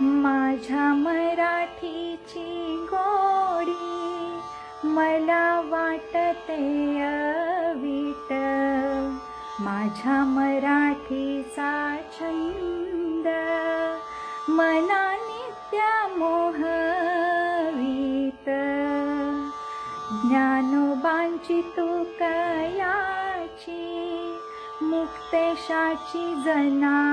माझ्या मराठीची गोडी मला वाटते अवीट. माझ्या मराठीचा छंद मना नित्य मोहवीत ज्ञानोबांची तुकयाची मुक्तेशाची जनाईची.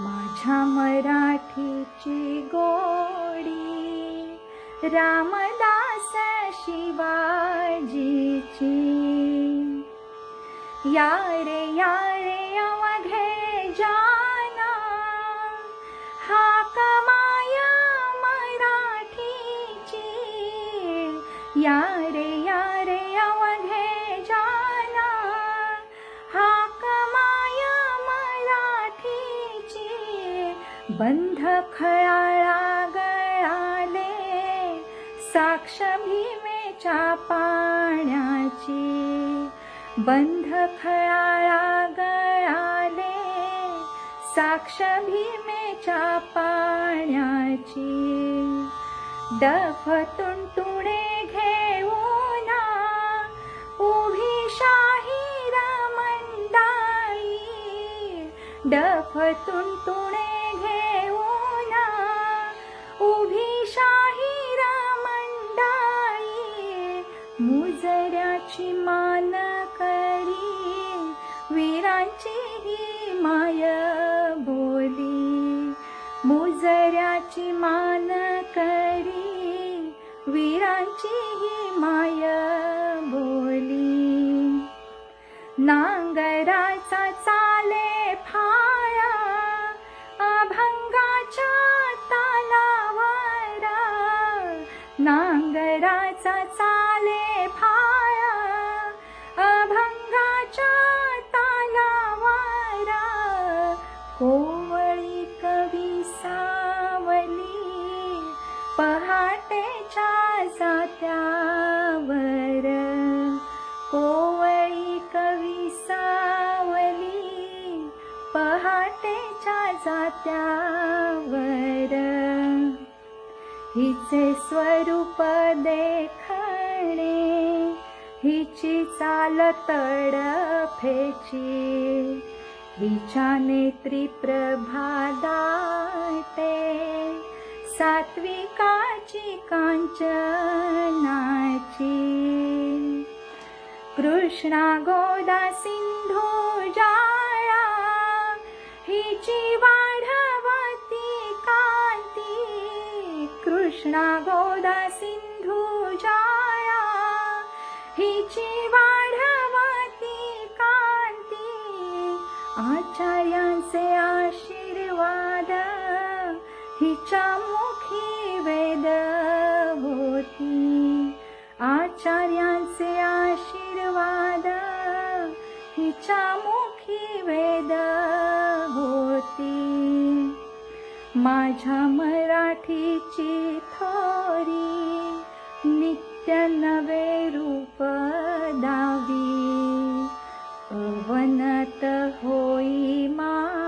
माझ्या मराठीची गोडी रामदास शिवाजीची. या रे या रे अवघे जाना. हा कमाया मराठीची? या बंध खळाळा गळाले साक्ष भीमेच्या पाण्याची. बंध खळाळा गळाले साक्ष भीमेच्या पाण्याची. डफ तुंटुणे घेऊना उभी शाहीर मंडाई डफ तुंटुणे घे मुजऱ्याची मान करी वीरांची ही माय बोली. मुजऱ्याची मान करी वीरांची ही माय बोली. नांगराचा चाले फाया अभंगाच्या तालावारा. नांगराचा त्यावर हिचे स्वरूप देखणे हिची चाल तडफेची हिच्या नेत्री प्रभादाते सात्विकाची कांचनाची कृष्णा गोदा सिंधू जाळा हिची वा कृष्णा गोदा सिंधू जाया हिची वाढवती कांती आचार्यांचे आशीर्वाद हिच्या मुखी वेद होती. आचार्यांचे आशीर्वाद हिच्या मुखी वेद होती. माझ्या मराठीची थोरी नित्य नवे रूप दावी. अवनत होई मा